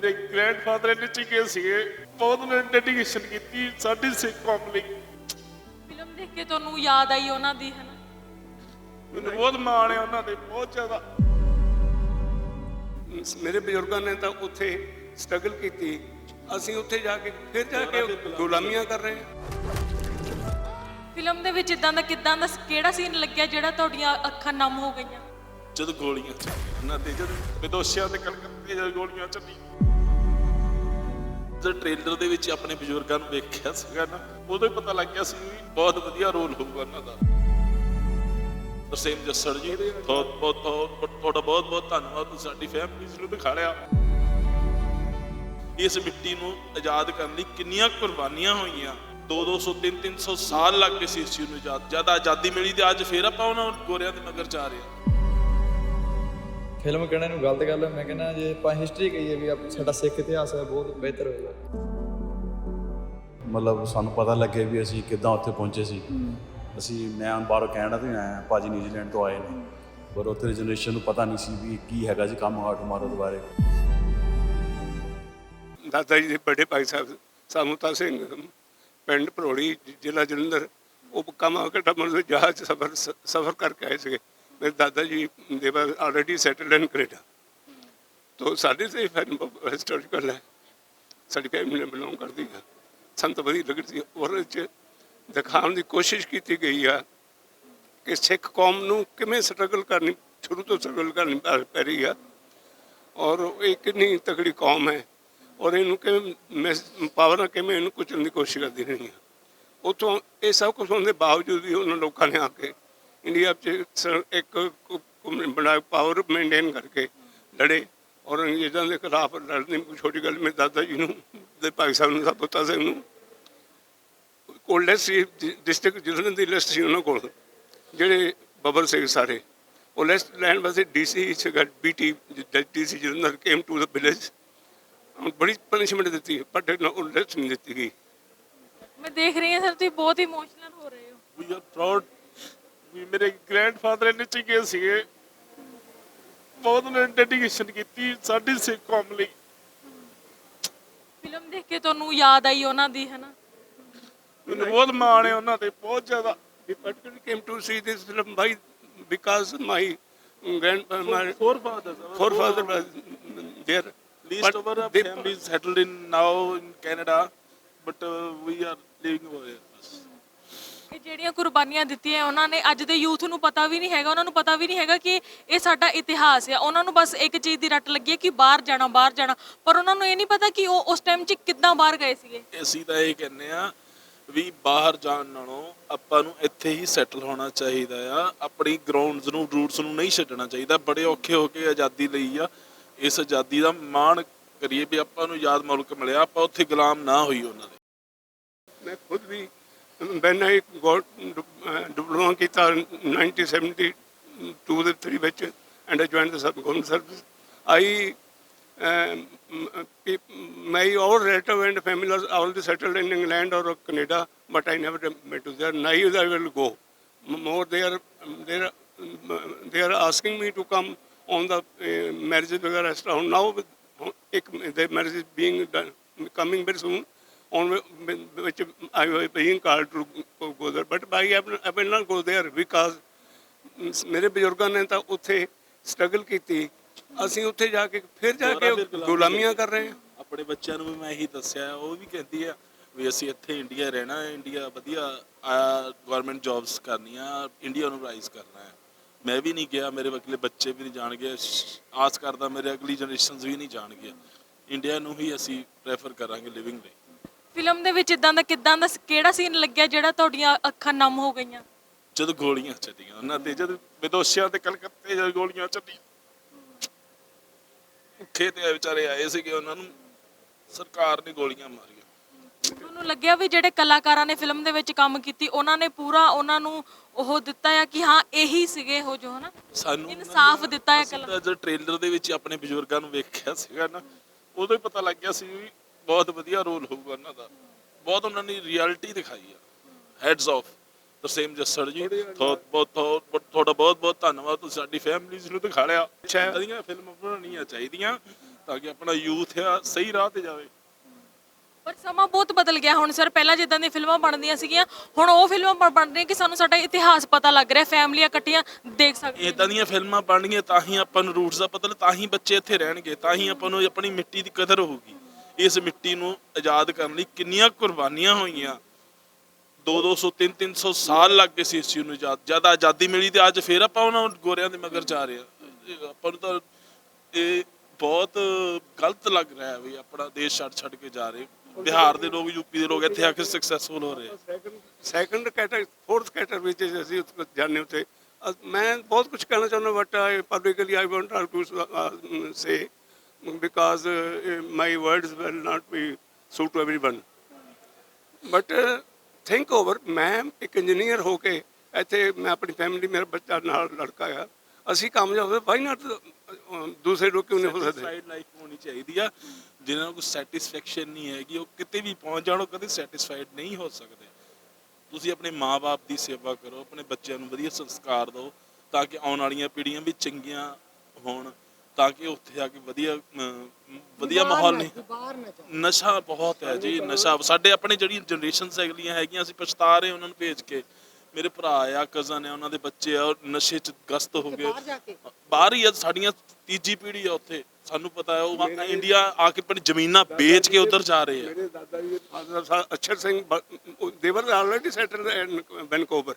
ਮੇਰੇ ਗ੍ਰੈਂਡਫਾਦਰ ਇੰਨੇ ਚੰਗੇ ਸੀਗੇ ਬਹੁਤ ਉਹਨਾਂ ਨੇ ਡੈਡੀਕੇਸ਼ਨ ਕੀਤੀ ਸਾਡੀ ਸਿੱਖ ਕੌਮ ਲਈ। ਫਿਲਮ ਦੇਖ ਕੇ ਤੁਹਾਨੂੰ ਯਾਦ ਆਈ ਉਹਨਾਂ ਦੀ ਹੈ ਨਾ ਮੈਨੂੰ ਬਹੁਤ ਮਾਣ ਹੈ ਉਹਨਾਂ ਤੇ ਬਹੁਤ ਜ਼ਿਆਦਾ। ਮੇਰੇ ਬਜ਼ੁਰਗਾਂ ਨੇ ਤਾਂ ਉੱਥੇ ਸਟਰਗਲ ਕੀਤੀ। ਅਸੀਂ ਉੱਥੇ ਜਾ ਕੇ ਫਿਰ ਜਾ ਕੇ ਗੁਲਾਮੀਆਂ ਕਰ ਰਹੇ ਹਾਂ। ਫਿਲਮ ਦੇ ਵਿੱਚ ਇਦਾਂ ਦਾ ਕਿਦਾਂ ਦਾ ਕਿਹੜਾ ਸੀਨ ਲੱਗਿਆ ਜਿਹੜਾ ਤੁਹਾਡੀਆਂ ਅੱਖਾਂ ਨਮ ਹੋ ਗਈਆਂ? ਜਦ ਗੋਲੀਆਂ ਚੱਲੀਆਂ ਉਹਨਾਂ ਤੇ ਜਦ ਵਿਦੋਸ਼ੀਆਂ ਤੇ ਕਲਕੱਤੇ ਜਦ ਗੋਲੀਆਂ ਚੱਲੀਆਂ। ਜਦ ਟ੍ਰੇਲਰ ਦੇ ਵਿੱਚ ਆਪਣੇ ਬਜ਼ੁਰਗਾਂ ਨੂੰ ਵੇਖਿਆ ਸੀਗਾ ਨਾ, ਉਦੋਂ ਹੀ ਪਤਾ ਲੱਗ ਗਿਆ ਸੀ ਬਹੁਤ ਵਧੀਆ ਰੋਲ ਹੋਊਗਾ ਉਹਨਾਂ ਦਾ। ਤਰਸੇਮ ਜੱਸੜ ਜੀ ਬਹੁਤ ਬਹੁਤ ਬਹੁਤ ਤੁਹਾਡਾ ਬਹੁਤ ਬਹੁਤ ਧੰਨਵਾਦ, ਤੁਸੀਂ ਸਾਡੀ ਫੈਮਿਲੀ ਨੂੰ ਦਿਖਾੜਿਆ ਇਸ ਮਿੱਟੀ ਨੂੰ ਆਜ਼ਾਦ ਕਰਨ ਲਈ ਕਿੰਨੀਆਂ ਕੁਰਬਾਨੀਆਂ ਹੋਈਆਂ। 2 200 3 300 ਸਾਲ ਲੱਗ ਗਏ ਸੀ ਇਸ ਚੀਜ਼ ਨੂੰ ਆਜ਼ਾਦ ਜਦ ਆਜ਼ਾਦੀ ਮਿਲੀ ਤੇ ਅੱਜ ਫੇਰ ਆਪਾਂ ਉਹਨਾਂ ਗੋਰਿਆਂ ਦੇ ਮਗਰ ਜਾ ਰਹੇ ਹਾਂ। ਫਿਲਮ ਕਹਿਣਾ ਨੂੰ ਗਲਤ ਗੱਲ ਹੈ ਮੈਂ ਕਹਿੰਦਾ ਜੇ ਆਪਾਂ ਹਿਸਟਰੀ ਕਹੀਏ ਵੀ ਸਾਡਾ ਸਿੱਖ ਇਤਿਹਾਸ ਹੈ ਬਹੁਤ ਬਿਹਤਰ ਹੋਏਗਾ। ਮਤਲਬ ਸਾਨੂੰ ਪਤਾ ਲੱਗੇ ਵੀ ਅਸੀਂ ਕਿੱਦਾਂ ਉੱਥੇ ਪਹੁੰਚੇ ਸੀ। ਅਸੀਂ ਮੈਂ ਬਾਹਰੋਂ ਕੈਨੇਡਾ ਤੋਂ ਆਇਆ ਭਾਜੀ ਨਿਊਜ਼ੀਲੈਂਡ ਤੋਂ ਆਏ ਨੇ। ਪਰ ਉੱਥੇ ਦੀ ਜਨਰੇਸ਼ਨ ਨੂੰ ਪਤਾ ਨਹੀਂ ਸੀ ਵੀ ਕੀ ਹੈਗਾ ਜੀ ਕੰਮ ਹਾਰਟ ਮਾਰੋ ਦੁਬਾਰੇ ਦਾਦਾ ਜੀ ਦੇ ਵੱਡੇ ਭਾਈ ਸਾਹਿਬ ਸਾਮੂਤਾ ਸਿੰਘ ਪਿੰਡ ਭਰੋੜੀ ਜ਼ਿਲ੍ਹਾ ਜਲੰਧਰ ਉਹ ਕੰਮ ਘਟਾ ਮਨ ਜਹਾਜ਼ ਸਫਰ ਸਫਰ ਕਰਕੇ ਆਏ ਸੀਗੇ। ਮੇਰੇ ਦਾਦਾ ਜੀ they were already settled in Canada ਤੋ ਸਾਡੇ ਤੇ ਫਿਲਮ ਹਿਸਟੋਰੀਕਲ ਹੈ। ਸਾਡੀ ਫੈਮਿਲੀ ਨੇ ਬਿਲੋਂਗ ਕਰਦੀ ਹੈ ਸੰਤ ਵਧੀਆ ਲੱਗਦੀ ਹੈ ਔਰ 'ਚ ਦਿਖਾਉਣ ਦੀ ਕੋਸ਼ਿਸ਼ ਕੀਤੀ ਗਈ ਆ ਕਿ ਸਿੱਖ ਕੌਮ ਨੂੰ ਕਿਵੇਂ ਸਟਰਗਲ ਕਰਨੀ, ਸ਼ੁਰੂ ਤੋਂ ਸਟਰਗਲ ਕਰਨੀ ਪੈ- ਪੈ ਰਹੀ ਆ। ਔਰ ਇਹ ਕਿੰਨੀ ਤਕੜੀ ਕੌਮ ਹੈ। ਔਰ ਇਹਨੂੰ ਕਿਵੇਂ ਪਾਵਰ ਨਾਲ ਕਿਵੇਂ ਇਹਨੂੰ ਕੁਚਲਣ ਦੀ ਕੋਸ਼ਿਸ਼ ਕਰਦੀ ਰਹੀ ਹੈ ਉਤੋਂ ਇਹ ਸਭ ਕੁਝ ਹੋਣ ਦੇ ਬਾਵਜੂਦ ਵੀ ਉਹਨਾਂ ਲੋਕਾਂ ਨੇ ਆ ਕੇ ਇੰਡੀਆ ਇੱਕ ਬਣਾ ਪਾਵਰ ਮੇਨਟੇਨ ਕਰਕੇ ਲੜੇ ਔਰ ਅੰਗਰੇਜ਼ਾਂ ਦੇ ਖਿਲਾਫ ਲੜਨ ਕੋਈ ਛੋਟੀ ਗੱਲ ਮੇਰੇ ਦਾਦਾ ਜੀ ਨੂੰ ਦੇ ਭਾਈ ਸਾਹਿਬ ਨੂੰ ਸਾਬਤਾ ਸਿੰਘ ਨੂੰ। ਕੋਲਡੈਸਟ ਡਿਸਟ੍ਰਿਕਟ ਜਲੰਧਰ ਦੀ ਲਿਸਟ ਸੀ ਉਹਨਾਂ ਕੋਲ ਜਿਹੜੇ ਬੱਬਰ ਸਿੰਘ ਸਾਰੇ। ਉਹ ਲਿਸਟ ਲੈਣ ਵਾਸਤੇ ਡੀਸੀ ਸੀਗਾ BT DC Jalandhar came to the village ਬੜੀ ਪਨਿਸ਼ਮੈਂਟ ਦਿੱਤੀ ਬਟ ਉਹ ਲਿਸਟ ਨਹੀਂ ਦਿੱਤੀ ਗਈ। ਮੈਂ ਦੇਖ ਰਹੀ ਹਾਂ ਸਰ ਤੁਸੀਂ ਬਹੁਤ ਇਮੋਸ਼ਨਲ ਹੋ ਰਹੇ ਹੋ। ਵੀ ਆਰ ਪ੍ਰਾਊਡ ਵੀ ਮੇਰੇ ਗ੍ਰੈਂਡਫਾਦਰ ਇੰਨੇ ਚੰਗੇ ਸੀਗੇ ਬਹੁਤ ਉਹਨਾਂ ਨੇ ਡੈਡੀਕੇਸ਼ਨ ਕੀਤੀ ਸਾਡੀ ਸਿੱਖ ਕੌਮ ਲਈ ਫਿਲਮ ਦੇਖ ਕੇ ਤੁਹਾਨੂੰ ਯਾਦ ਆਈ ਉਹਨਾਂ ਦੀ ਹੈ ਨਾ ਮੈਨੂੰ ਬਹੁਤ ਮਾਣ ਹੈ ਉਹਨਾਂ ਤੇ ਬਹੁਤ ਜ਼ਿਆਦਾ We particularly came to see this film by because my grand my forefathers forefather was there. least But of our they- families settled in now in Canada but uh, we are living over here ਬਸ ਇਹ ਜਿਹੜੀਆਂ ਕੁਰਬਾਨੀਆਂ ਦਿੱਤੀਆਂ ਉਹਨਾਂ ਨੇ ਅੱਜ ਦੇ youth ਨੂੰ ਪਤਾ ਵੀ ਨਹੀਂ ਹੈਗਾ ਉਹਨਾਂ ਨੂੰ ਪਤਾ ਵੀ ਨਹੀਂ ਹੈਗਾ ਕਿ ਇਹ ਸਾਡਾ ਇਤਿਹਾਸ ਹੈ ਉਹਨਾਂ ਨੂੰ ਬਸ ਇੱਕ ਚੀਜ਼ ਦੀ ਰੱਟ ਲੱਗੀ ਹੈ ਕਿ ਬਾਹਰ ਜਾਣਾ ਬਾਹਰ ਜਾਣਾ। ਪਰ ਉਹਨਾਂ ਨੂੰ ਇਹ ਨਹੀਂ ਪਤਾ ਕਿ ਉਹ ਉਸ ਟਾਈਮ 'ਚ ਕਿੱਦਾਂ ਬਾਹਰ ਗਏ ਸੀਗੇ। ਅਸੀਂ ਤਾਂ ਇਹ ਕਹਿੰਦੇ ਆ ਵੀ ਬਾਹਰ ਜਾਣ ਨਾਲੋਂ ਆਪਾਂ ਨੂੰ ਇੱਥੇ ਹੀ ਸੈਟਲ ਹੋਣਾ ਚਾਹੀਦਾ ਆ। ਆਪਣੀ ਗਰਾਊਂਡਸ ਨੂੰ ਰੂਟਸ ਨੂੰ ਨਹੀਂ ਛੱਡਣਾ ਚਾਹੀਦਾ। ਬੜੇ ਔਖੇ ਹੋ ਕੇ ਆਜ਼ਾਦੀ ਲਈ ਆ। ਇਸ ਆਜ਼ਾਦੀ ਦਾ ਮਾਣ ਕਰੀਏ ਵੀ ਆਪਾਂ ਨੂੰ ਆਜ਼ਾਦ ਮੁਲਕ ਮਿਲਿਆ। ਆਪਾਂ ਉੱਥੇ ਗੁਲਾਮ ਨਾ ਹੋਈ ਉਹਨਾਂ ਦੇ। ਮੈਂ ਖੁਦ ਵੀ When I got got diploma uh, ਕੀਤਾ 1972 ਦੇ 3 ਵਿੱਚ and I joined the service. I um, uh, my all relative and family are already settled in England or Canada, but I never met to there. Neither I will go. More they are um, they are um, uh, they are asking me to come on the uh, marriages. Now with, uh, marriage is being done, coming very soon. On whi- which I was being called to go there but I, I will not go there because ਮੇਰੇ ਬਜ਼ੁਰਗਾਂ ਨੇ ਤਾਂ ਉੱਥੇ struggle ਕੀਤੀ। ਅਸੀਂ ਉੱਥੇ ਜਾ ਕੇ ਫਿਰ ਜਾ ਕੇ ਗੁਲਾਮੀਆਂ ਕਰ ਰਹੇ ਹਾਂ। ਆਪਣੇ ਬੱਚਿਆਂ ਨੂੰ ਵੀ ਮੈਂ ਇਹੀ ਦੱਸਿਆ ਉਹ ਵੀ ਕਹਿੰਦੀ ਆ ਵੀ ਅਸੀਂ ਇੱਥੇ ਇੰਡੀਆ ਰਹਿਣਾ ਹੈ ਇੰਡੀਆ ਵਧੀਆ ਗਵਰਨਮੈਂਟ ਜੌਬਸ ਕਰਨੀਆਂ ਇੰਡੀਆ ਨੂੰ ਰਾਈਜ਼ ਕਰਨਾ ਹੈ। ਮੈਂ ਵੀ ਨਹੀਂ ਗਿਆ ਮੇਰੇ ਅਗਲੇ ਬੱਚੇ ਵੀ ਨਹੀਂ ਜਾਣਗੇ ਆਸ ਕਰਦਾ ਮੇਰੇ ਅਗਲੀ ਜਨਰੇਸ਼ਨਸ ਵੀ ਨਹੀਂ ਜਾਣਗੇ। ਇੰਡੀਆ ਨੂੰ ਹੀ ਅਸੀਂ ਪ੍ਰੈਫਰ ਕਰਾਂਗੇ ਲਿਵਿੰਗ ਲਈ। ਫਿਲਮ ਦੇ ਵਿੱਚ ਇਦਾਂ ਦਾ ਕਿਦਾਂ ਦਾ ਕਿਹੜਾ ਸੀਨ ਲੱਗਿਆ ਜਿਹੜਾ ਤੁਹਾਡੀਆਂ ਅੱਖਾਂ ਨਮ ਹੋ ਗਈਆਂ? ਜਦ ਗੋਲੀਆਂ ਚੱਲੀਆਂ ਉਹਨਾਂ ਤੇ ਜਦ ਵਿਦੋਸ਼ੀਆਂ ਤੇ ਕਲਕੱਤੇ ਜਦ ਗੋਲੀਆਂ ਚੱਲੀਆਂ। ਭੁੱਖੇ ਤੇ ਵਿਚਾਰੇ ਆਏ ਸੀਗੇ ਉਹਨਾਂ ਨੂੰ ਸਰਕਾਰ ਨੇ ਗੋਲੀਆਂ ਮਾਰੀਆਂ। ਤੁਹਾਨੂੰ ਲੱਗਿਆ ਵੀ ਜਿਹੜੇ ਕਲਾਕਾਰਾਂ ਨੇ ਫਿਲਮ ਦੇ ਵਿੱਚ ਕੰਮ ਕੀਤੀ ਉਹਨਾਂ ਨੇ ਪੂਰਾ ਉਹਨਾਂ ਨੂੰ ਉਹ ਦਿੱਤਾ ਹੈ ਕਿ ਹਾਂ ਇਹੀ ਸੀਗੇ ਉਹ ਜੋ ਹਨਾ? ਸਾਨੂੰ ਇਨਸਾਫ ਦਿੱਤਾ ਹੈ ਕਲਾ ਜਦ ਟ੍ਰੇਲਰ ਦੇ ਵਿੱਚ ਆਪਣੇ ਬਜ਼ੁਰਗਾਂ ਨੂੰ ਵੇਖਿਆ ਸੀਗਾ ਨਾ ਉਦੋਂ ਹੀ ਪਤਾ ਲੱਗ ਗਿਆ ਸੀ ਵੀ ਬਹੁਤ ਵਧੀਆ ਰੋਲ ਹੋਊਗਾ ਉਹਨਾਂ ਦਾ। ਬਹੁਤ ਉਹਨਾਂ ਨੇ ਰਿਐਲਿਟੀ ਦਿਖਾਈ ਆ। ਹੈਡਸ ਆਫ ਤਰਸੇਮ ਜੱਸੜ ਜੀ ਬਹੁਤ ਬਹੁਤ ਬਹੁਤ- ਤੁਹਾਡਾ ਬਹੁਤ ਬਹੁਤ ਧੰਨਵਾਦ। ਤੁਸੀਂ ਸਾਡੀ ਫੈਮਿਲੀਜ਼ ਨੂੰ ਦਿਖਾੜਿਆ ਅੱਛਾ। ਫਿਲਮਾਂ ਬਣਾਉਣੀਆਂ ਚਾਹੀਦੀਆਂ ਤਾਂ ਕਿ ਆਪਣਾ ਯੂਥ ਆ ਸਹੀ ਰਾਹ ਤੇ ਜਾਵੇ। ਪਰ ਸਮਾਂ ਬਹੁਤ ਬਦਲ ਗਿਆ। ਹੁਣ ਸਰ ਪਹਿਲਾਂ ਜਿੱਦਾਂ ਦੀਆਂ ਫਿਲਮਾਂ ਬਣਦੀਆਂ ਸੀਗੀਆਂ ਹੁਣ ਉਹ ਫਿਲਮਾਂ ਬਣ- ਬਣ ਰਹੀਆਂ ਕਿ ਸਾਨੂੰ ਸਾਡਾ ਇਤਿਹਾਸ ਪਤਾ ਲੱਗ ਰਿਹਾ ਫੈਮਲੀਆਂ ਇਕੱਠੀਆਂ ਦੇਖ ਸਕਦੀਆਂ ਇਦਾਂ ਦੀਆਂ ਫਿਲਮਾਂ ਬਣਨਗੀਆਂ ਤਾਂ ਹੀ ਆਪਾਂ ਨੂੰ ਰੂਟਸ ਦਾ ਪਤਾ ਲੱਗ ਤਾਂ ਹੀ ਬੱਚੇ ਇੱਥੇ ਰਹਿਣਗੇ ਤਾਂ ਹੀ ਆਪਾਂ ਨੂੰ ਆਪਣੀ ਮਿੱਟੀ ਦੀ ਕਦਰ ਹੋਊਗੀ। ਇਸ ਮਿੱਟੀ ਨੂੰ ਆਜ਼ਾਦ ਕਰਨ ਲਈ ਕਿੰਨੀਆਂ ਕੁਰਬਾਨੀਆਂ ਹੋਈਆਂ। 2-200 3-300 ਸਾਲ ਲੱਗ ਗਏ ਸੀ ਇਸ ਚੀਜ਼ ਨੂੰ ਆਜ਼ਾਦ। ਜਦ ਆਜ਼ਾਦੀ ਮਿਲੀ ਤੇ ਅੱਜ ਫੇਰ ਆਪਾਂ ਉਹਨਾਂ ਗੋਰਿਆਂ ਦੇ ਮਗਰ ਜਾ ਰਹੇ ਆ ਆਪਾਂ ਨੂੰ ਤਾਂ ਇਹ ਬਹੁਤ ਗਲਤ ਲੱਗ ਰਿਹਾ ਹੈ ਵੀ ਆਪਣਾ ਦੇਸ਼ ਛੱਡ ਛੱਡ ਕੇ ਜਾ ਰਹੇ। ਬਿਹਾਰ ਦੇ ਲੋਕ ਯੂਪੀ ਦੇ ਲੋਕ ਇੱਥੇ ਆ ਕੇ ਸਕਸੈਸਫੁਲ ਹੋ ਰਹੇ ਆ। ਸੈਕੰਡ ਸੈਕੰਡ ਫੋਰਥ ਕੈਟਰ ਵਿੱਚ ਅਸੀਂ ਉੱਥੇ ਜਾਣੇ ਉੱਤੇ ਅ- ਮੈਂ ਬਹੁਤ ਕੁਝ ਕਹਿਣਾ ਚਾਹੁੰਦਾ but publicly I want to say because uh, my words will not be suit to everyone. But uh, think over ਮੈਂ ਇੱਕ ਇੰਜੀਨੀਅਰ ਹੋ ਕੇ ਇੱਥੇ ਮੈਂ ਆਪਣੀ ਫੈਮਿਲੀ ਮੇਰਾ ਬੱਚਾ ਨਾਲ ਲੜਕਾ ਆ ਅਸੀਂ ਕਾਮਯਾਬ ਹੋਏ ਵਾਈ ਨਾਟ ਦੂਸਰੇ ਲੋਕ ਕਿਉਂ ਨਹੀਂ ਹੋ ਸਕਦੇ? ਸਾਈਡ ਲਾਈਫ ਹੋਣੀ ਚਾਹੀਦੀ ਆ। ਜਿਨ੍ਹਾਂ ਨੂੰ ਕੋਈ ਸੈਟੀਸਫੈਕਸ਼ਨ ਨਹੀਂ ਹੈਗੀ ਉਹ ਕਿਤੇ ਵੀ ਪਹੁੰਚ ਜਾਣ ਉਹ ਕਦੇ ਸੈਟੀਸਫਾਈਡ ਨਹੀਂ ਹੋ ਸਕਦੇ। ਤੁਸੀਂ ਆਪਣੇ ਮਾਪੇ ਦੀ ਸੇਵਾ ਕਰੋ ਆਪਣੇ ਬੱਚਿਆਂ ਨੂੰ ਵਧੀਆ ਸੰਸਕਾਰ ਦਿਓ ਤਾਂ ਕਿ ਆਉਣ ਵਾਲੀਆਂ ਪੀੜ੍ਹੀਆਂ ਵੀ ਚੰਗੀਆਂ ਹੋਣ। ਤਾਂ ਕਿ ਉੱਥੇ ਆ ਕੇ ਵਧੀਆ ਅਮ, ਵਧੀਆ ਮਾਹੌਲ ਨਹੀਂ ਨਸ਼ਾ ਬਹੁਤ ਹੈ ਜੀ ਨਸ਼ਾ। ਸਾਡੇ ਆਪਣੇ ਜਿਹੜੀ ਜਨਰੇਸ਼ਨਸ ਅਗਲੀਆਂ ਹੈਗੀਆਂ ਅਸੀਂ ਪਛਤਾ ਰਹੇ ਉਹਨਾਂ ਨੂੰ ਭੇਜ ਕੇ। ਮੇਰੇ ਭਰਾ ਆ ਕਜ਼ਨ ਆ ਉਹਨਾਂ ਦੇ ਬੱਚੇ ਆ ਉਹ ਨਸ਼ੇ ਚ ਗਸਤ ਹੋ ਗਏ। ਬਾਹਰ ਹੀ ਆ ਸਾਡੀਆਂ ਤੀਜੀ ਪੀੜ੍ਹੀ ਆ ਉੱਥੇ। ਸਾਨੂੰ ਪਤਾ ਹੈ ਉਹ ਆ- ਇੰਡੀਆ ਆ ਕੇ ਆਪਣੀ ਜ਼ਮੀਨਾਂ ਵੇਚ ਕੇ ਉਧਰ ਜਾ ਰਹੇ ਆ। ਮੇਰੇ ਦਾਦਾ ਜੀ father Sahib Achhar Singh they were already settled in Vancouver.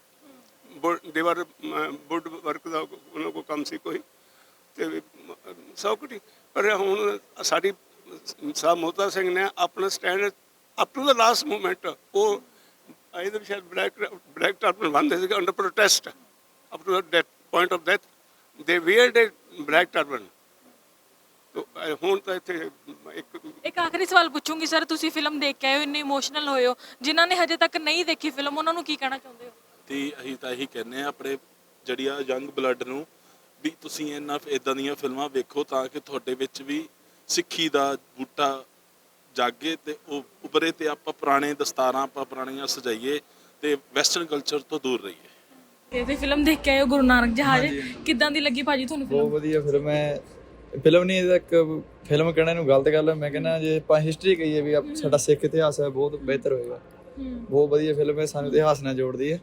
They were woodwork ਦਾ ਉਹਨਾਂ ਕੋ ਕੰਮ ਸੀ ਕੋਈ। ਤੇ ਸੌ ਕੁਟੀ ਪਰ ਹੁਣ ਸਾਡੀ ਸਾਹਿਬ ਮੋਤਾ ਸਿੰਘ ਨੇ ਆਪਣਾ stand up to the last moment ਉਹ ਇਹਦੇ ਸ਼ਾਇਦ ਬਲੈਕ ਬਲੈਕ ਟਰਬਨ ਬੰਦੇ ਸੀ under protest up to that point of death they wore black turban ਹੁਣ ਤਾਂ ਇੱਥੇ ਇੱਕ ਇੱਕ ਆਖਰੀ ਸਵਾਲ ਪੁੱਛੂੰਗੀ ਸਰ ਤੁਸੀਂ ਫਿਲਮ ਦੇਖ ਕੇ ਆਏ ਹੋ ਇੰਨੇ ਇਮੋਸ਼ਨਲ ਹੋਏ ਹੋ। ਜਿਨ੍ਹਾਂ ਨੇ ਹਜੇ ਤੱਕ ਨਹੀਂ ਦੇਖੀ ਫਿਲਮ ਉਹਨਾਂ ਨੂੰ ਕੀ ਕਹਿਣਾ ਚਾਹੁੰਦੇ ਹੋ? ਤੇ ਅਸੀਂ ਤਾਂ ਇਹੀ ਕਹਿੰਦੇ ਆ ਆਪਣੇ ਜਿਹੜੀ ਆ ਯੰਗ ਬਲੱਡ ਨੂੰ ਵੀ ਤੁਸੀਂ ਇਹਨਾਂ ਇਦਾਂ ਦੀਆਂ ਫਿਲਮਾਂ ਵੇਖੋ ਤਾਂ ਕਿ ਤੁਹਾਡੇ ਵਿੱਚ ਵੀ ਸਿੱਖੀ ਦਾ ਬੂਟਾ ਜਾਗੇ ਤੇ ਉਹ ਉਭਰੇ ਤੇ ਆਪਾਂ ਪੁਰਾਣੇ ਦਸਤਾਰਾਂ ਆਪਾਂ ਪੁਰਾਣੀਆਂ ਸਜਾਈਏ ਤੇ ਵੈਸਟਰਨ ਕਲਚਰ ਤੋਂ ਦੂਰ ਰਹੀਏ। ਤੁਸੀਂ ਫਿਲਮ ਦੇਖ ਕੇ ਆਏ ਹੋ ਗੁਰੂ ਨਾਨਕ ਜਹਾਜ਼। ਕਿੱਦਾਂ ਦੀ ਲੱਗੀ ਭਾਜੀ ਤੁਹਾਨੂੰ ਬਹੁਤ ਫਿਲਮ? ਵਧੀਆ ਫਿਲਮ ਹੈ। ਫਿਲਮ ਨਹੀਂ ਇਹਦਾ ਇੱਕ ਫਿਲਮ ਕਹਿਣਾ ਨੂੰ ਗਲਤ ਗੱਲ ਹੈ। ਮੈਂ ਕਹਿੰਦਾ ਜੇ ਆਪਾਂ ਹਿਸਟਰੀ ਕਹੀਏ ਵੀ ਸਾਡਾ ਸਿੱਖ ਇਤਿਹਾਸ ਹੈ ਬਹੁਤ ਬਿਹਤਰ ਹੋਏਗਾ। ਬਹੁਤ ਵਧੀਆ ਫਿਲਮ ਹੈ ਸਾਨੂੰ ਇਤਿਹਾਸ ਨਾਲ ਜੋੜਦੀ ਹੈ।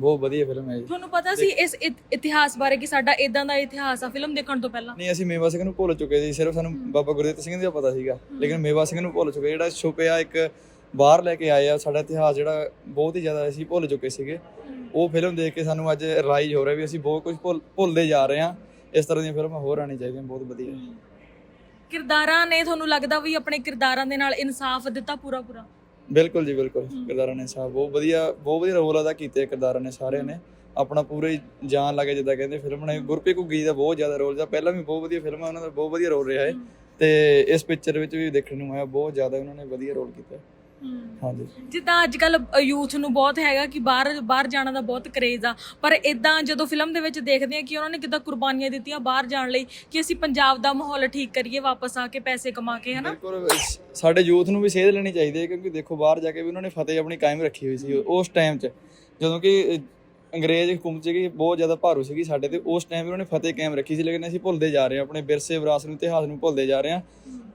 ਬਹੁਤ ਵਧੀਆ ਫਿਲਮ ਹੈ ਜੀ। ਤੁਹਾਨੂੰ ਪਤਾ ਸੀ ਇਸ ਇਤ- ਇਤਿਹਾਸ ਬਾਰੇ ਕਿ ਸਾਡਾ ਇਦਾਂ ਦਾ ਇਤਿਹਾਸ ਆ ਫਿਲਮ ਦੇਖਣ ਤੋਂ ਪਹਿਲਾਂ? ਨਹੀਂ ਅਸੀਂ ਮੇਵਾ ਸਿੰਘ ਨੂੰ ਭੁੱਲ ਚੁੱਕੇ ਸੀ। ਸਿਰਫ ਸਾਨੂੰ ਬਾਬਾ ਗੁਰਦਿੱਤ ਸਿੰਘ ਦਾ ਪਤਾ ਸੀਗਾ। ਲੇਕਿਨ ਮੇਵਾ ਸਿੰਘ ਨੂੰ ਭੁੱਲ ਚੁੱਕੇ। ਜਿਹੜਾ ਛੁਪਿਆ ਇੱਕ ਬਾਹਰ ਲੈ ਕੇ ਆਏ ਆ ਸਾਡਾ ਇਤਿਹਾਸ ਜਿਹੜਾ ਬਹੁਤ ਹੀ ਜ਼ਿਆਦਾ ਅਸੀਂ ਭੁੱਲ ਚੁੱਕੇ ਸੀਗੇ। ਉਹ ਫਿਲਮ ਦੇਖ ਕੇ ਸਾਨੂੰ ਅੱਜ ਰਾਈਜ਼ ਹੋ ਰਿਹਾ ਵੀ ਅਸੀਂ ਬਹੁਤ ਕੁਝ ਭੁੱਲ ਭੁੱਲਦੇ ਜਾ ਰਹੇ ਹਾਂ। ਇਸ ਤਰ੍ਹਾਂ ਦੀਆਂ ਫਿਲਮਾਂ ਹੋਰ ਆਉਣੀਆਂ ਚਾਹੀਦੀਆਂ ਬਹੁਤ ਵਧੀਆ। ਕਿਰਦਾਰਾਂ ਨੇ ਤੁਹਾਨੂੰ ਲੱਗਦਾ ਵੀ ਆਪਣੇ ਕਿਰਦਾਰਾਂ ਦੇ ਨਾਲ ਇਨਸਾਫ ਦਿੱਤਾ ਪੂਰਾ ਪੂਰਾ ਬਿਲਕੁਲ ਜੀ ਬਿਲਕੁਲ। ਕਿਰਦਾਰਾਂ ਨੇ ਸਾਹਿਬ ਬਹੁਤ ਵਧੀਆ ਬਹੁਤ ਵਧੀਆ ਰੋਲ ਅਦਾ ਕੀਤੇ ਕਿਰਦਾਰਾਂ ਨੇ ਸਾਰਿਆਂ ਨੇ। ਆਪਣਾ ਪੂਰੀ ਜਾਨ ਲਾ ਕੇ ਜਿੱਦਾਂ ਕਹਿੰਦੇ ਫਿਲਮ ਨੇ ਗੁਰਪ੍ਰੀਤ ਘੁੱਗੀ ਦਾ ਬਹੁਤ ਜ਼ਿਆਦਾ ਰੋਲ ਜਾਂ ਪਹਿਲਾਂ ਵੀ ਬਹੁਤ ਵਧੀਆ ਫਿਲਮਾਂ ਉਹਨਾਂ ਦਾ ਬਹੁਤ ਵਧੀਆ ਰੋਲ ਰਿਹਾ ਹੈ। ਤੇ ਇਸ ਪਿਕਚਰ ਵਿੱਚ ਵੀ ਦੇਖਣ ਨੂੰ ਆਇਆ ਬਹੁਤ ਜ਼ਿਆਦਾ ਉਹਨਾਂ ਨੇ ਵਧੀਆ ਰੋਲ ਕੀਤਾ। ਹਾਂਜੀ। ਜਿੱਦਾਂ ਅੱਜ ਕੱਲ ਯੂਥ ਨੂੰ ਬਹੁਤ ਹੈਗਾ ਕਿ ਬਾਹਰ ਬਾਹਰ ਜਾਣ ਦਾ ਬਹੁਤ ਕਰੇਜ਼ ਆ। ਪਰ ਇਦਾਂ ਜਦੋਂ ਫਿਲਮ ਦੇ ਵਿੱਚ ਦੇਖਦੇ ਆ ਕਿ ਉਹਨਾਂ ਨੇ ਕਿੱਦਾਂ ਕੁਰਬਾਨੀਆਂ ਦਿੱਤੀਆਂ ਬਾਹਰ ਜਾਣ ਲਈ ਕਿ ਅਸੀਂ ਪੰਜਾਬ ਦਾ ਮਾਹੌਲ ਠੀਕ ਕਰੀਏ ਵਾਪਸ ਆ ਕੇ ਪੈਸੇ ਕਮਾ ਕੇ ਹਨਾ? ਬਿਲਕੁਲ ਸਾਡੇ ਯੂਥ ਨੂੰ ਵੀ ਸੇਧ ਲੈਣੀ ਚਾਹੀਦੀ ਹੈ ਕਿਉਂਕਿ ਦੇਖੋ ਬਾਹਰ ਜਾ ਕੇ ਵੀ ਉਹਨਾਂ ਨੇ ਫਤਿਹ ਆਪਣੀ ਕਾਇਮ ਰੱਖੀ ਹੋਈ ਸੀ ਉਸ ਟਾਈਮ 'ਚ। ਜਦੋਂ ਕਿ ਅੰਗਰੇਜ਼ ਹਕੂਮਤ ਸੀਗੀ ਬਹੁਤ ਜ਼ਿਆਦਾ ਭਾਰੂ ਸੀਗੀ ਸਾਡੇ ਤੇ ਉਸ ਟਾਈਮ ਵੀ ਉਹਨਾਂ ਨੇ ਫਤਿਹ ਕਾਇਮ ਰੱਖੀ ਸੀ ਲੇਕਿਨ ਅਸੀਂ ਭੁੱਲਦੇ ਜਾ ਰਹੇ ਹਾਂ ਆਪਣੇ ਵਿਰਸੇ ਵਿਰਾਸਤ ਨੂੰ ਇਤਿਹਾਸ ਨੂੰ ਭੁੱਲਦੇ ਜਾ ਰਹੇ ਹਾਂ।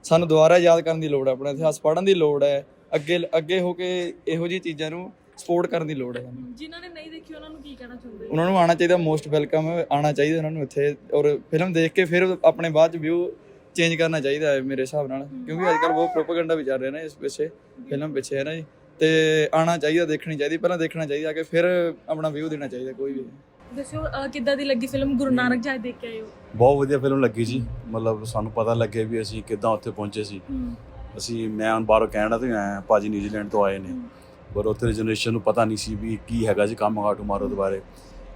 ਸਾਨੂੰ ਦੁਬਾਰਾ ਯਾਦ ਕਰਨ ਦੀ ਲੋੜ ਹੈ ਆਪਣਾ ਇਤਿਹਾਸ ਪੜ੍ਹਨ ਦੀ ਲੋੜ ਹੈ। ਅੱਗੇ ਅੱਗੇ ਹੋ ਕੇ ਇਹੋ ਜਿਹੀ ਚੀਜ਼ਾਂ ਨੂੰ ਸਪੋਰਟ ਕਰਨ ਦੀ ਲੋੜ ਹੈ ਸਾਨੂੰ। ਜਿਨ੍ਹਾਂ ਨੇ ਨਹੀਂ ਦੇਖੀ ਉਹਨਾਂ ਨੂੰ ਕੀ ਕਹਿਣਾ ਚਾਹੁੰਦੇ? ਉਹਨਾਂ ਨੂੰ ਆਉਣਾ ਚਾਹੀਦਾ ਮੋਸਟ ਵੈਲਕਮ ਆਉਣਾ ਚਾਹੀਦਾ ਉਹਨਾਂ ਨੂੰ ਇੱਥੇ। ਔਰ ਫਿਲਮ ਦੇਖ ਕੇ ਫਿਰ ਆਪਣੇ ਬਾਅਦ ਚ ਵਿਊ ਚੇਂਜ ਕਰਨਾ ਚਾਹੀਦਾ ਹੈ ਮੇਰੇ ਹਿਸਾਬ ਨਾਲ। ਕਿਉਂਕਿ ਅੱਜ ਕੱਲ ਬਹੁਤ ਪ੍ਰੋਪਾਗੈਂਡਾ ਵੀ ਚੱਲ ਰਿਹਾ ਨਾ ਇਸ ਪਿੱਛੇ ਫਿਲਮ ਪਿੱਛੇ ਹੈ ਨਾ ਜੀ। ਤੇ ਆਉਣਾ ਚਾਹੀਦਾ ਦੇਖਣੀ ਚਾਹੀਦੀ ਪਹਿਲਾਂ ਦੇਖਣਾ ਚਾਹੀਦਾ ਕਿ ਫਿਰ ਆਪਣਾ ਵਿਊ ਦੇਣਾ ਚਾਹੀਦਾ ਕੋਈ ਵੀ। ਦੱਸਿਓ ਅਹ, ਕਿੱਦਾਂ ਦੀ ਲੱਗੀ ਫਿਲਮ? ਗੁਰੂ ਨਾਨਕ ਜਹਾਜ਼ ਦੇਖ ਕੇ ਆਏ ਹੋ ਬਹੁਤ ਵਧੀਆ ਫਿਲਮ ਲੱਗੀ ਜੀ। ਮਤਲਬ ਸਾਨੂੰ ਪਤਾ ਲੱਗੇ ਵੀ ਅਸੀਂ ਕਿੱਦਾਂ ਉੱਥੇ ਪਹੁੰਚੇ ਸੀ। ਅਸੀਂ ਮੈਂ ਹੁਣ ਬਾਹਰੋਂ ਕੈਨੇਡਾ ਤੋਂ ਹੀ ਆਇਆ ਭਾਜੀ ਨਿਊਜ਼ੀਲੈਂਡ ਤੋਂ ਆਏ ਨੇ। ਪਰ ਉੱਥੇ ਦੀ ਜਨਰੇਸ਼ਨ ਨੂੰ ਪਤਾ ਨਹੀਂ ਸੀ ਵੀ ਕੀ ਹੈਗਾ ਜੀ ਕੰਮ ਹਾਟੂ ਮਾਰੋ ਦੇ ਬਾਰੇ।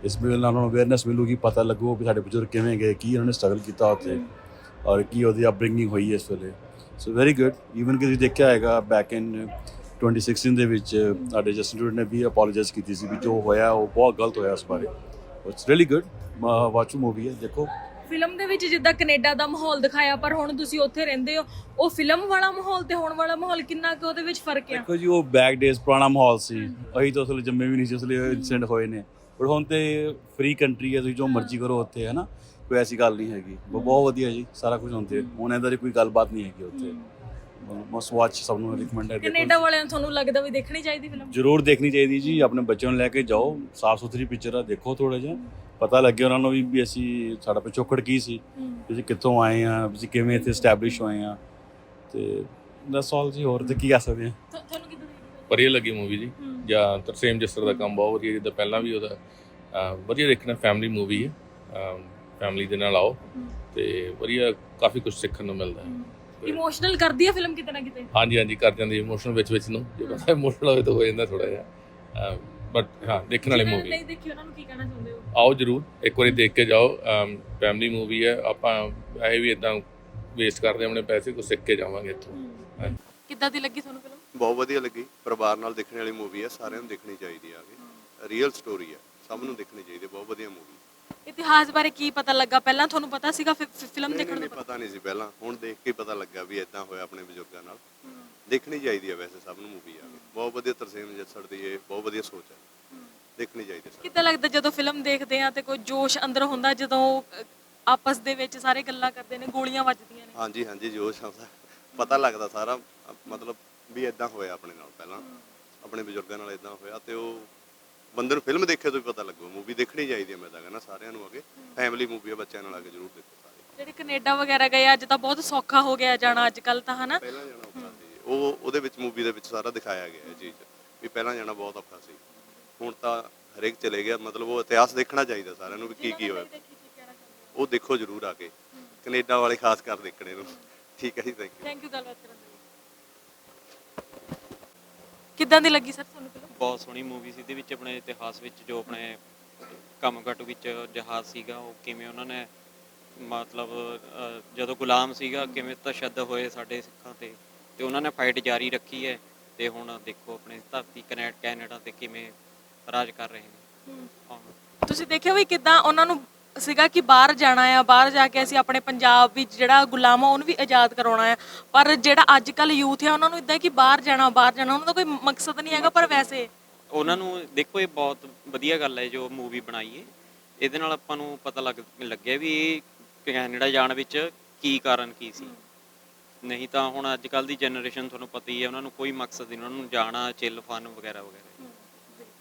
ਇਸ ਵੇਲੇ ਨਾਲ ਉਹਨਾਂ ਨੂੰ ਅਵੇਅਰਨੈਸ ਮਿਲੂਗੀ ਪਤਾ ਲੱਗੂ ਵੀ ਸਾਡੇ ਬਜ਼ੁਰਗ ਕਿਵੇਂ ਗਏ ਕੀ ਉਹਨਾਂ ਨੇ ਸਟਰਗਲ ਕੀਤਾ ਉੱਥੇ ਔਰ ਕੀ ਉਹਦੀ ਅਪਬ੍ਰਿੰਗਿੰਗ ਹੋਈ ਇਸ ਵੇਲੇ। ਸੋ ਵੈਰੀ ਗੁੱਡ ਈਵਨ ਕਿ ਤੁਸੀਂ ਦੇਖਿਆ ਹੈਗਾ ਬੈਕ ਇਨ 2016 ਦੇ ਵਿੱਚ ਸਾਡੇ ਜਸਟਿਨ ਟੂਡਰ ਨੇ ਵੀ ਅਪੋਲੋਜਾਈਜ਼ ਕੀਤੀ ਸੀ ਵੀ ਜੋ ਹੋਇਆ ਉਹ ਬਹੁਤ ਗਲਤ ਹੋਇਆ ਉਸ ਬਾਰੇ। It's really good watch movie ਹੈ ਦੇਖੋ। ਫਿਲਮ ਦੇ ਵਿੱਚ ਜਿੱਦਾਂ ਕੈਨੇਡਾ ਦਾ ਮਾਹੌਲ ਦਿਖਾਇਆ ਪਰ ਹੁਣ ਤੁਸੀਂ ਉੱਥੇ ਰਹਿੰਦੇ ਹੋ ਉਹ ਫਿਲਮ ਵਾਲਾ ਮਾਹੌਲ ਤੇ ਹੁਣ ਵਾਲਾ ਮਾਹੌਲ ਕਿੰਨਾ ਕੁ ਉਹਦੇ ਵਿੱਚ ਫ਼ਰਕ ਆ? ਦੇਖੋ ਜੀ ਉਹ ਬੈਕ ਡੇਜ਼ ਪੁਰਾਣਾ ਮਾਹੌਲ ਸੀ। ਅਸੀਂ ਤਾਂ ਅਸਲ ਜੰਮੇ ਵੀ ਨਹੀਂ ਸੀ ਇਸ ਲਈ ਇਨਸੀਡੈਂਟ ਹੋਏ ਨੇ। ਪਰ ਹੁਣ ਤੇ ਫ੍ਰੀ ਕੰਟਰੀ ਹੈ ਤੁਸੀਂ ਜੋ ਮਰਜ਼ੀ ਕਰੋ ਉੱਥੇ ਹੈ ਨਾ ਕੋਈ ਐਸੀ ਗੱਲ ਨਹੀਂ ਹੈਗੀ। ਬਹੁਤ ਵਧੀਆ ਜੀ ਸਾਰਾ ਕੁਝ ਹੁੰਦੇ ਹੁਣ ਇਹਦਾ ਕੋਈ ਗੱਲਬਾਤ ਨਹੀਂ ਹੈਗੀ ਉੱਥੇ। ਮਸ ਵਾਚ ਸਭ ਨੂੰ ਰਿਕਮੈਂਡ ਹੈ ਕੈਨੇਡਾ ਵਾਲਿਆਂ ਨੂੰ ਤੁਹਾਨੂੰ ਲੱਗਦਾ ਵੀ ਦੇਖਣੀ ਚਾਹੀਦੀ ਫਿਲਮ? ਜ਼ਰੂਰ ਦੇਖਣੀ ਚਾਹੀਦੀ ਜੀ ਆਪਣੇ ਬੱਚਿਆਂ ਨੂੰ ਲੈ ਕੇ ਜਾਓ ਸਾਫ਼ ਸੁਥਰੀ ਪਿਕਚਰ ਆ ਦੇਖੋ ਥੋੜਾ ਜਿਹਾ। ਪਤਾ ਲੱਗੇ ਉਹਨਾਂ ਨੂੰ ਵੀ ਵੀ ਅਸੀਂ ਸਾਡਾ ਪਿਛੋਕੜ ਕੀ ਸੀ ਅਸੀਂ ਕਿੱਥੋਂ ਆਏ ਆ ਅਸੀਂ ਕਿਵੇਂ ਇੱਥੇ ਸਟੈਬਲਿਸ਼ ਹੋਏ ਆ ਤੇ ਦੈਟਸ ਆਲ ਜੀ ਹੋਰ ਤੇ ਕੀ ਕਰ ਸਕਦੇ ਆ? ਤੁਹਾਨੂੰ ਕਿਦਾਂ ਲੱਗੀ ਵਧੀਆ ਲੱਗੀ ਮੂਵੀ ਜੀ। ਜਾਂ ਤਰਸੇਮ ਜਸਰ ਦਾ ਕੰਮ ਬਹੁਤ ਵਧੀਆ ਜਿੱਦਾਂ ਪਹਿਲਾਂ ਵੀ ਉਹਦਾ ਵਧੀਆ ਦੇਖਣਾ ਫੈਮਿਲੀ ਮੂਵੀ ਹੈ। ਫੈਮਿਲੀ ਦੇ ਨਾਲ ਆਓ ਤੇ ਵਧੀਆ ਕਾਫੀ ਕੁਝ ਸਿੱਖਣ ਨੂੰ ਮਿਲਦਾ ਹੈ। ਇਮੋਸ਼ਨਲ ਕਰਦੀ ਹੈ ਫਿਲਮ ਕਿਤੇ ਨਾ ਕਿਤੇ? ਹਾਂਜੀ ਹਾਂਜੀ ਕਰ ਜਾਂਦੀ ਇਮੋਸ਼ਨਲ ਵਿੱਚ ਵਿੱਚ ਨੂੰ। ਜੇ ਬੰਦਾ ਇਮੋਸ਼ਨਲ ਹੋਵੇ ਤਾਂ ਹੋ ਜਾਂਦਾ ਥੋੜਾ ਜਿਹਾ। ਬਟ ਹਾਂ ਦੇਖਣ ਵਾਲੀ ਮੂਵੀ ਨਹੀਂ ਦੇਖੀ ਉਹਨਾਂ ਨੂੰ ਕੀ ਕਹਿਣਾ ਚਾਹੁੰਦੇ ਹੋ? ਆਓ ਜਰੂਰ ਇੱਕ ਵਾਰੀ ਦੇਖ ਕੇ ਜਾਓ। ਫੈਮਿਲੀ ਮੂਵੀ ਹੈ ਆਪਾਂ ਇਹ ਵੀ ਇਦਾਂ ਵੇਸਟ ਕਰਦੇ ਆਪਣੇ ਪੈਸੇ ਕੁਝ ਸਿੱਖ ਕੇ ਜਾਵਾਂਗੇ ਇੱਥੋਂ। ਕਿੱਦਾਂ ਦੀ ਲੱਗੀ ਤੁਹਾਨੂੰ ਫਿਲਮ ਬਹੁਤ ਵਧੀਆ ਲੱਗੀ। ਪਰਿਵਾਰ ਨਾਲ ਦੇਖਣ ਵਾਲੀ ਮੂਵੀ ਹੈ ਸਾਰਿਆਂ ਨੂੰ ਦੇਖਣੀ ਚਾਹੀਦੀ ਆ ਕੇ। ਰੀਅਲ ਸਟੋਰੀ ਹੈ ਸਭ ਨੂੰ ਦੇਖਣੀ ਚਾਹੀਦੀ ਹੈ ਬਹੁਤ ਵਧੀਆ ਮੂਵੀ ਇਤਿਹਾਸ ਬਾਰੇ ਕੀ ਪਤਾ ਲੱਗਾ? ਪਹਿਲਾਂ ਤੁਹਾਨੂੰ ਪਤਾ ਸੀਗਾ ਫਿਲਮ ਦੇਖਣ ਤੋਂ ਪਤਾ? ਨਹੀਂ ਸੀ ਪਹਿਲਾਂ। ਹੁਣ ਦੇਖ ਕੇ ਪਤਾ ਲੱਗਾ ਵੀ ਇਦਾਂ ਹੋਇਆ ਆਪਣੇ ਬਜ਼ੁਰਗਾਂ ਨਾਲ। ਦੇਖਣੀ ਚਾਹੀਦੀ ਹੈ ਵੈਸੇ ਸਭ ਨੂੰ ਮੂਵੀ ਆ। ਬਹੁਤ ਵਧੀਆ ਤਰਸੇਮ ਜੱਸੜ ਦੀ ਇਹ ਬਹੁਤ ਵਧੀਆ ਸੋਚ ਹੈ। ਦੇਖਣੀ ਚਾਹੀਦੀ ਹੈ ਕਿੱਦਾਂ ਲੱਗਦਾ ਜਦੋਂ ਫਿਲਮ ਦੇਖਦੇ ਆ ਤੇ ਕੋਈ ਜੋਸ਼ ਅੰਦਰ ਹੁੰਦਾ ਜਦੋਂ ਆਪਸ ਦੇ ਵਿੱਚ ਸਾਰੇ ਗੱਲਾਂ ਕਰਦੇ ਨੇ ਗੋਲੀਆਂ ਵੱਜਦੀਆਂ ਨੇ? ਹਾਂਜੀ ਹਾਂਜੀ ਜੋਸ਼ ਆਉਂਦਾ। ਪਤਾ ਲੱਗਦਾ ਸਾਰਾ ਮਤਲਬ ਵੀ ਇਦਾਂ ਹੋਇਆ ਆਪਣੇ ਨਾਲ ਪਹਿਲਾਂ। ਆਪਣੇ ਬਜ਼ੁਰਗਾਂ ਨਾਲ ਇਦਾਂ ਹੋਇਆ ਤੇ ਉਹ ਬੰਦੇ ਨੂੰ ਫਿਲਮ ਦੇਖੇ ਤੋਂ ਹੀ ਪਤਾ ਲੱਗੂ। ਮੂਵੀ ਦੇਖਣੀ ਚਾਹੀਦੀ ਹੈ ਮੈਂ ਤਾਂ ਕਹਿੰਦਾ ਸਾਰਿਆਂ ਨੂੰ ਅਗੇ। ਫੈਮਿਲੀ ਮੂਵੀ ਹੈ ਬੱਚਿਆਂ ਨਾਲ ਆ ਕੇ ਜ਼ਰੂਰ ਦੇਖੋ ਸਾਰੇ। ਜਿਹੜੇ ਕੈਨੇਡਾ ਵਗੈਰਾ ਗਏ ਅੱਜ ਤਾਂ ਬਹੁਤ ਸੌਖਾ ਹੋ ਗਿਆ ਜਾਣਾ ਅੱਜ ਕੱਲ ਤਾਂ ਹਨਾ? ਪਹਿਲਾਂ ਜਾਣਾ ਔਖਾ ਸੀ। ਉਹ ਉਹਦੇ ਵਿੱਚ ਮੂਵੀ ਦੇ ਵਿੱਚ ਸਾਰਾ ਦਿਖਾਇਆ ਗਿਆ ਇਹ ਚੀਜ਼। ਵੀ ਪਹਿਲਾਂ ਜਾਣਾ ਬਹੁਤ ਔਖਾ ਸੀ। ਹੁਣ ਤਾਂ ਹਰੇਕ ਚਲੇ ਗਿਆ ਮਤਲਬ ਉਹ ਇਤਿਹਾਸ ਦੇਖਣਾ ਚਾਹੀਦਾ ਸਾਰਿਆਂ ਨੂੰ ਵੀ ਕੀ ਕੀ ਹੋਇਆ ਉਹ ਦੇਖੋ ਜ਼ਰੂਰ ਆ ਕੇ। ਕੈਨੇਡਾ ਵਾਲੇ ਖਾਸ ਕਰ ਦੇਖਣੇ ਨੂੰ। ਠੀਕ ਹੈ ਜੀ ਥੈਂਕ ਯੂ ਥੈਂਕ ਯੂ ਗੱਲਬਾਤ ਕਰਨ ਲਈ। ਕਿੱਦਾਂ ਦੀ ਲੱਗੀ ਸਰ ਤੁਹਾਨੂੰ ਫਿਲਮ ਬਹੁਤ ਸੋਹਣੀ ਮੂਵੀ ਸੀ। ਇਹਦੇ ਵਿੱਚ ਆਪਣੇ ਇਤਿਹਾਸ ਵਿੱਚ ਜੋ ਆਪਣੇ ਕਮਗਟ ਵਿੱਚ ਜਹਾਜ਼ ਸੀਗਾ ਉਹ ਕਿਵੇਂ ਉਹਨਾਂ ਨੇ ਮਤਲਬ ਅਹ, ਜਦੋਂ ਗੁਲਾਮ ਸੀਗਾ ਕਿਵੇਂ ਤਸ਼ੱਦਦ ਹੋਏ ਸਾਡੇ ਸਿੱਖਾਂ ਤੇ। ਤੇ ਉਹਨਾਂ ਨੇ ਫਾਈਟ ਜਾਰੀ ਰੱਖੀ ਹੈ ਤੇ ਹੁਣ ਦੇਖੋ ਆਪਣੇ ਧਰਤੀ ਕੈਨੇਡਾ ਕੈਨੇਡਾ ਤੇ ਕਿਵੇਂ ਰਾਜ ਕਰ ਰਹੇ ਨੇ। ਤੁਸੀਂ ਦੇਖਿਆ ਵੀ ਕਿੱਦਾਂ ਉਹਨਾਂ ਨੂੰ ਸੀਗਾ ਕਿ ਬਾਹਰ ਜਾਣਾ ਆ ਬਾਹਰ ਜਾ ਕੇ ਅਸੀਂ ਆਪਣੇ ਪੰਜਾਬ ਵਿੱਚ ਜਿਹੜਾ ਗੁਲਾਮ ਆ ਉਹਨੂੰ ਵੀ ਆਜ਼ਾਦ ਕਰਾਉਣਾ ਆ। ਪਰ ਜਿਹੜਾ ਅੱਜ ਕੱਲ ਯੂਥ ਆ ਉਹਨਾਂ ਨੂੰ ਇਦਾਂ ਕਿ ਬਾਹਰ ਜਾਣਾ ਬਾਹਰ ਜਾਣਾ ਉਹਨਾਂ ਦਾ ਕੋਈ ਮਕਸਦ ਨਹੀਂ ਹੈਗਾ ਪਰ ਵੈਸੇ ਉਹਨਾਂ ਨੂੰ ਦੇਖੋ ਇਹ ਬਹੁਤ ਵਧੀਆ ਗੱਲ ਹੈ ਜੋ ਮੂਵੀ ਬਣਾਈ ਹੈ। ਇਹਦੇ ਨਾਲ ਆਪਾਂ ਨੂੰ ਪਤਾ ਲੱਗ ਲੱਗਿਆ ਵੀ ਇਹ ਕੈਨੇਡਾ ਜਾਣ ਵਿੱਚ ਕੀ ਕਾਰਨ ਕੀ ਸੀ। ਨਹੀਂ ਤਾਂ ਹੁਣ ਅੱਜ ਕੱਲ ਦੀ ਜਨਰੇਸ਼ਨ ਤੁਹਾਨੂੰ ਪਤਾ ਹੀ ਹੈ ਉਹਨਾਂ ਨੂੰ ਕੋਈ ਮਕਸਦ ਨਹੀਂ ਉਹਨਾਂ ਨੂੰ ਜਾਣਾ ਚਿੱਲ ਫਨ ਵਗੈਰਾ ਵਗੈਰਾ।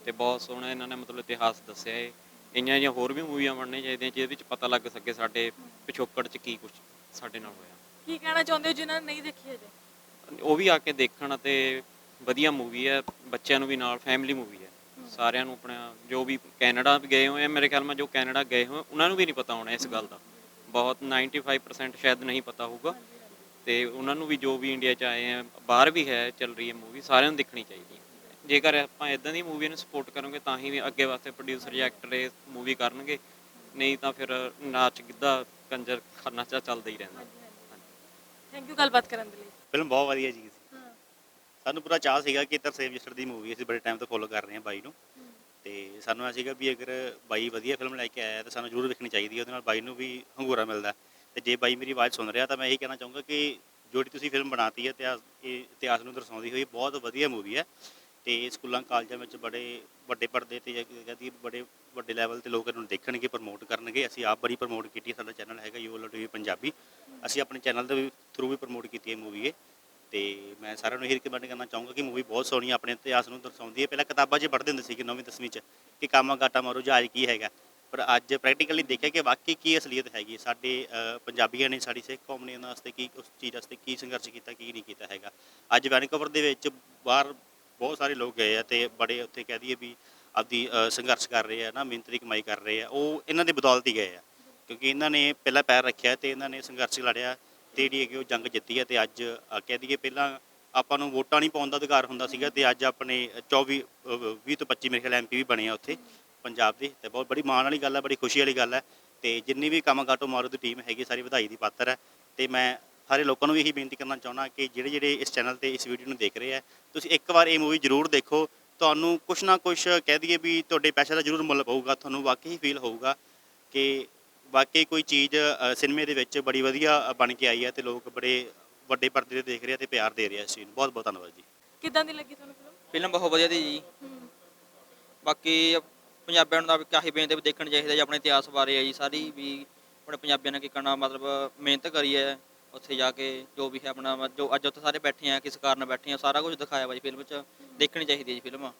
ਤੇ ਬਹੁਤ ਸੋਹਣਾ ਇਹਨਾਂ ਨੇ ਮਤਲਬ ਇਤਿਹਾਸ ਦੱਸਿਆ ਹੈ। ਇੰਨੀਆਂ ਜਿਹੀਆਂ ਹੋਰ ਵੀ ਮੂਵੀਆਂ ਬਣਨੀਆਂ ਚਾਹੀਦੀਆਂ ਜਿਹਦੇ ਵਿੱਚ ਪਤਾ ਲੱਗ ਸਕੇ ਸਾਡੇ ਪਿਛੋਕੜ 'ਚ ਕੀ ਕੁਝ ਸਾਡੇ ਨਾਲ ਹੋਇਆ। ਕੀ ਕਹਿਣਾ ਚਾਹੁੰਦੇ ਹੋ ਜਿਨ੍ਹਾਂ ਨੇ ਨਹੀਂ ਦੇਖੀ ਅਜੇ ਉਹ ਵੀ ਆ ਕੇ ਦੇਖਣ ਅਤੇ ਵਧੀਆ ਮੂਵੀ ਹੈ ਬੱਚਿਆਂ ਨੂੰ ਵੀ ਨਾਲ ਫੈਮਿਲੀ ਮੂਵੀ ਹੈ। ਸਾਰਿਆਂ ਨੂੰ ਆਪਣਾ ਜੋ ਵੀ ਕੈਨੇਡਾ ਗਏ ਹੋਏ ਆ ਮੇਰੇ ਖਿਆਲ ਨਾਲ ਜੋ ਕੈਨੇਡਾ ਗਏ ਹੋਏ ਉਹਨਾਂ ਨੂੰ ਵੀ ਨਹੀਂ ਪਤਾ ਹੋਣਾ ਇਸ ਗੱਲ ਦਾ। ਬਹੁਤ 95% ਸ਼ਾਇਦ ਨਹੀਂ ਪਤਾ ਹੋਊਗਾ। ਤੇ ਉਹਨਾਂ ਨੂੰ ਵੀ ਜੋ ਵੀ ਇੰਡੀਆ 'ਚ ਆਏ ਆ ਬਾਹਰ ਵੀ ਹੈ ਚੱਲ ਰਹੀ ਹੈ ਮੂਵੀ ਸਾਰਿਆਂ ਨੂੰ ਦੇਖਣੀ ਚਾਹੀਦੀ ਹੈ। ਜੇਕਰ ਆਪਾਂ ਇਦਾਂ ਦੀ ਮੂਵੀ ਨੂੰ ਸਪੋਰਟ ਕਰਾਂਗੇ ਤਾਂ ਹੀ ਅੱਗੇ ਵਾਸਤੇ ਪ੍ਰੋਡਿਊਸਰ ਜਾਂ ਐਕਟਰ ਇਹ ਮੂਵੀ ਕਰਨਗੇ। ਨਹੀਂ ਤਾਂ ਫਿਰ ਨਾਚ ਗਿੱਧਾ ਕੰਜਰ ਖਾਨਾ ਚਾ ਚੱਲਦਾ ਹੀ ਰਹਿੰਦਾ। ਥੈਂਕ ਯੂ ਗੱਲਬਾਤ ਕਰਨ ਦੇ ਲਈ। ਫਿਲਮ ਬਹੁਤ ਵਧੀਆ ਜੀ ਸਾਨੂੰ ਪੂਰਾ ਚਾਹ ਸੀਗਾ ਕਿ ਤਰਸੇਮ ਜਸਟਰ ਦੀ ਮੂਵੀ ਅਸੀਂ ਬੜੇ ਟਾਈਮ ਤੋਂ ਫੋਲੋ ਕਰ ਰਹੇ ਹਾਂ ਬਾਈ ਨੂੰ। ਤੇ ਸਾਨੂੰ ਇਹ ਸੀਗਾ ਵੀ ਅਗਰ ਬਾਈ ਵਧੀਆ ਫਿਲਮ ਲੈ ਕੇ ਆਇਆ ਤਾਂ ਸਾਨੂੰ ਜ਼ਰੂਰ ਵੇਖਣੀ ਚਾਹੀਦੀ ਹੈ। ਉਹਦੇ ਨਾਲ ਬਾਈ ਨੂੰ ਵੀ ਹੰਗੂਰਾ ਮਿਲਦਾ। ਤੇ ਜੇ ਬਾਈ ਮੇਰੀ ਆਵਾਜ਼ ਸੁਣ ਰਿਹਾ ਤਾਂ ਮੈਂ ਇਹੀ ਕਹਿਣਾ ਚਾਹੂੰਗਾ ਕਿ ਜਿਹੜੀ ਤੁਸੀਂ ਫਿਲਮ ਬਣਾਤੀ ਹੈ ਇਤਿਹਾਸ ਇਹ ਇਤਿਹਾਸ ਨੂੰ ਦਰਸਾਉਂਦੀ ਹੋਈ ਬਹੁਤ ਵਧੀਆ ਮੂਵੀ ਹੈ। ਤੇ ਸਕੂਲਾਂ, ਕਾਲਜਾਂ ਵਿੱਚ ਬੜੇ ਵੱਡੇ ਪਰਦੇ ਤੇ ਕਹਿੰਦੀ ਬੜੇ ਵੱਡੇ ਲੈਵਲ ਤੇ ਲੋਕ ਇਹਨੂੰ ਦੇਖਣਗੇ ਪ੍ਰਮੋਟ ਕਰਨਗੇ। ਅਸੀਂ ਆਪ ਬੜੀ ਪ੍ਰਮੋਟ ਕੀਤੀ ਹੈ, ਸਾਡਾ ਚੈਨਲ ਹੈਗਾ ਯੂ ਐਲ ਟੀਵੀ ਪੰਜਾਬੀ। ਅਸੀਂ ਆਪਣੇ ਚੈਨਲ ਦੇ ਥਰੂ ਵੀ ਪ੍ਰਮੋਟ ਕੀਤੀ ਹੈ ਮੂਵੀ ਇਹ। ਤੇ ਮੈਂ ਸਾਰਿਆਂ ਨੂੰ ਇਹ ਰਿਕਮੈਂਡ ਕਰਨਾ ਚਾਹੂੰਗਾ ਕਿ ਮੂਵੀ ਬਹੁਤ ਸੋਹਣੀ ਹੈ ਆਪਣੇ ਇਤਿਹਾਸ ਨੂੰ ਦਰਸਾਉਂਦੀ ਹੈ। ਪਹਿਲਾਂ ਕਿਤਾਬਾਂ 'ਚ ਪੜ੍ਹਦੇ ਹੁੰਦੇ ਸੀ ਕਿ 9ਵੀਂ 10ਵੀਂ 'ਚ ਕਿ ਕਾਮਾ ਗਾਟਾ ਮਾਰੋ, ਜਹਾਜ਼ ਕੀ ਹੈਗਾ। ਪਰ ਅੱਜ ਪ੍ਰੈਕਟੀਕਲੀ ਦੇਖਿਆ ਕਿ ਵਾਕਈ ਕੀ ਅਸਲੀਅਤ ਹੈਗੀ ਹੈ। ਸਾਡੇ ਪੰਜਾਬੀਆਂ ਨੇ, ਸਾਡੀ ਸਿੱਖ ਕੌਮ ਨੇ ਉਹਨਾਂ ਵਾਸਤੇ ਕੀ, ਉਸ ਚੀਜ਼ ਵਾਸਤੇ ਕੀ ਸੰਘਰਸ਼ ਕੀਤਾ, ਕੀ ਨਹੀਂ ਕੀਤਾ ਹੈਗਾ। ਅੱਜ ਵੈਨਕੂਵਰ ਦੇ ਵਿੱਚ ਬਾਹਰ ਬਹੁਤ ਸਾਰੇ ਲੋਕ ਗਏ ਆ ਤੇ ਬੜੇ ਉੱਥੇ ਕਹਿ ਦਈਏ ਵੀ ਆਪਦੀ ਅ, ਸੰਘਰਸ਼ ਕਰ ਰਹੇ ਆ ਨਾ ਮਿਹਨਤ ਦੀ ਕਮਾਈ ਕਰ ਰਹੇ ਆ। ਉਹ ਇਹਨਾਂ ਦੇ ਬਦੌਲਤ ਹੀ ਗਏ ਆ ਕਿਉਂਕਿ ਇਹਨਾਂ ਨੇ ਪਹਿਲਾਂ ਪੈਰ ਰੱਖਿਆ ਤੇ ਇਹਨਾਂ ਨੇ ਸੰਘਰਸ਼ ਲੜਿਆ ਤੇ ਜਿਹੜੀ ਹੈਗੀ ਉਹ ਜੰਗ ਜਿੱਤੀ ਹੈ ਤੇ ਅੱਜ ਅ, ਕਹਿ ਦਈਏ ਪਹਿਲਾਂ ਆਪਾਂ ਨੂੰ ਵੋਟਾਂ ਨਹੀਂ ਪਾਉਣ ਦਾ ਅਧਿਕਾਰ ਹੁੰਦਾ ਸੀਗਾ ਤੇ ਅੱਜ ਆਪਣੇ 24 ਅ, 20 ਤੋਂ 25 ਮੇਰੇ ਖਿਆਲ ਐਮਪੀ ਵੀ ਬਣੇ ਆ ਉੱਥੇ ਪੰਜਾਬ ਦੇ ਤੇ ਬਹੁਤ ਬੜੀ ਮਾਣ ਵਾਲੀ ਗੱਲ ਹੈ ਬੜੀ ਖੁਸ਼ੀ ਵਾਲੀ ਗੱਲ ਹੈ ਤੇ ਜਿੰਨੀ ਵੀ ਕੰਮ ਗਾਟੋ ਮਾਰੋ ਦੀ ਟੀਮ ਹੈਗੀ ਸਾਰੀ ਵਧਾਈ ਦੀ ਪਾਤਰ ਹੈ ਤੇ ਮੈਂ ਸਾਰੇ ਲੋਕਾਂ ਨੂੰ ਵੀ ਇਹੀ ਬੇਨਤੀ ਕਰਨਾ ਚਾਹੁੰਦਾ ਕਿ ਜਿਹੜੇ ਜਿਹੜੇ ਇਸ ਚੈਨਲ ਤੇ ਇਸ ਵੀਡੀਓ ਨੂੰ ਦੇਖ ਰਹੇ ਆ ਤੁਸੀਂ ਇੱਕ ਵਾਰ ਇਹ ਮੂਵੀ ਜ਼ਰੂਰ ਦੇਖੋ। ਤੁਹਾਨੂੰ ਕੁਛ ਨਾ ਕੁਛ ਕਹਿ ਦਈਏ ਵੀ ਤੁਹਾਡੇ ਪੈਸੇ ਦਾ ਜ਼ਰੂਰ ਮੁੱਲ ਪਊਗਾ ਤੁਹਾਨੂੰ ਵਾਕਈ ਫੀਲ ਹੋਊਗਾ ਕਿ ਵਾਕਈ ਕੋਈ ਚੀਜ਼ ਸਿਨੇਮੇ ਦੇ ਵਿੱਚ ਬੜੀ ਵਧੀਆ ਬਣ ਕੇ ਆਈ ਹੈ ਤੇ ਲੋਕ ਬੜੇ ਵੱਡੇ ਪਰਦੇ ਤੇ ਦੇਖ ਰਹੇ ਆ ਤੇ ਪਿਆਰ ਦੇ ਰਹੇ ਆ ਇਸ ਚੀਜ਼ ਨੂੰ। ਬਹੁਤ ਬਹੁਤ ਧੰਨਵਾਦ ਜੀ। ਕਿੱਦਾਂ ਦੀ ਲੱਗੀ ਤੁਹਾਨੂੰ ਫਿਲਮ ਫਿਲਮ ਬਹੁਤ ਵਧੀਆ ਦੀ ਜੀ। ਬਾਕੀ ਪੰਜਾਬੀਆਂ ਨੂੰ ਤਾਂ ਕਾਹੀ ਬੇਨਤੀ ਵੀ ਦੇਖਣ ਚਾਹੀਦਾ ਜੀ ਆਪਣੇ ਇਤਿਹਾਸ ਬਾਰੇ ਹੈ ਜੀ ਸਾਰੀ ਵੀ ਆਪਣੇ ਪੰਜਾਬੀਆਂ ਨੇ ਕੀ ਕਰਨਾ ਮਤਲਬ ਮਿਹਨਤ ਕਰੀ ਹੈ। ਉੱਥੇ ਜਾ ਕੇ ਜੋ ਵੀ ਹੈ ਆਪਣਾ ਵਾ- ਜੋ ਅੱਜ ਉੱਥੇ ਸਾਰੇ ਬੈਠੇ ਆ ਕਿਸ ਕਾਰਨ ਬੈਠੇ ਆ ਸਾਰਾ ਕੁਝ ਦਿਖਾਇਆ ਵਾ ਜੀ ਫਿਲਮ 'ਚ। ਦੇਖਣੀ ਚਾਹੀਦੀ ਹੈ ਜੀ ਫਿਲਮ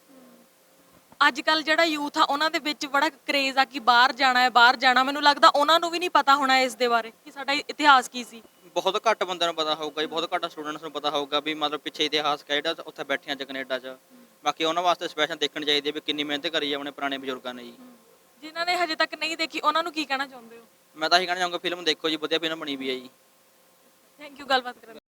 ਅੱਜ ਕੱਲ ਜਿਹੜਾ ਯੂਥ ਆ ਉਹਨਾਂ ਦੇ ਵਿੱਚ ਬੜਾ ਕਰੇਜ਼ ਆ ਕਿ ਬਾਹਰ ਜਾਣਾ ਹੈ ਬਾਹਰ ਜਾਣਾ। ਮੈਨੂੰ ਲੱਗਦਾ ਉਹਨਾਂ ਨੂੰ ਵੀ ਨਹੀਂ ਪਤਾ ਹੋਣਾ ਇਸ ਦੇ ਬਾਰੇ ਕਿ ਸਾਡਾ ਇਤਿਹਾਸ ਕੀ ਸੀ। ਬਹੁਤ ਘੱਟ ਬੰਦਿਆਂ ਨੂੰ ਪਤਾ ਹੋਊਗਾ ਜੀ ਬਹੁਤ ਘੱਟ ਸਟੂਡੈਂਟਸ ਨੂੰ ਪਤਾ ਹੋਊਗਾ ਵੀ ਮਤਲਬ ਪਿੱਛੇ ਇਤਿਹਾਸ ਕਿਆ ਜਿਹੜਾ ਉੱਥੇ ਬੈਠੇ ਆ ਚ ਕੈਨੇਡਾ 'ਚ। ਬਾਕੀ ਉਹਨਾਂ ਵਾਸਤੇ ਸਪੈਸ਼ਲ ਦੇਖਣੀ ਚਾਹੀਦੀ ਹੈ ਵੀ ਕਿੰਨੀ ਮਿਹਨਤ ਕਰੀ ਹੈ ਆਪਣੇ ਪੁਰਾਣੇ ਬਜ਼ੁਰਗਾਂ ਨੇ ਜੀ। ਜਿਨ੍ਹਾਂ ਨੇ ਹਜੇ ਤੱਕ ਨਹੀਂ ਦੇਖੀ ਉਹਨਾਂ ਨੂੰ ਕੀ ਕਹਿਣਾ ਚਾਹੁੰਦੇ ਹੋ? ਮੈਂ ਤਾਂ ਇਹੀ ਕਹਿਣਾ ਚਾਹੂੰਗਾ ਫਿਲਮ ਦੇਖੋ ਜੀ ਵਧੀਆ ਫਿਲਮ ਬਣੀ ਵੀ ਹੈ ਜੀ। ਥੈਂਕ ਯੂ ਗੱਲਬਾਤ ਕਰਨ ਲਈ।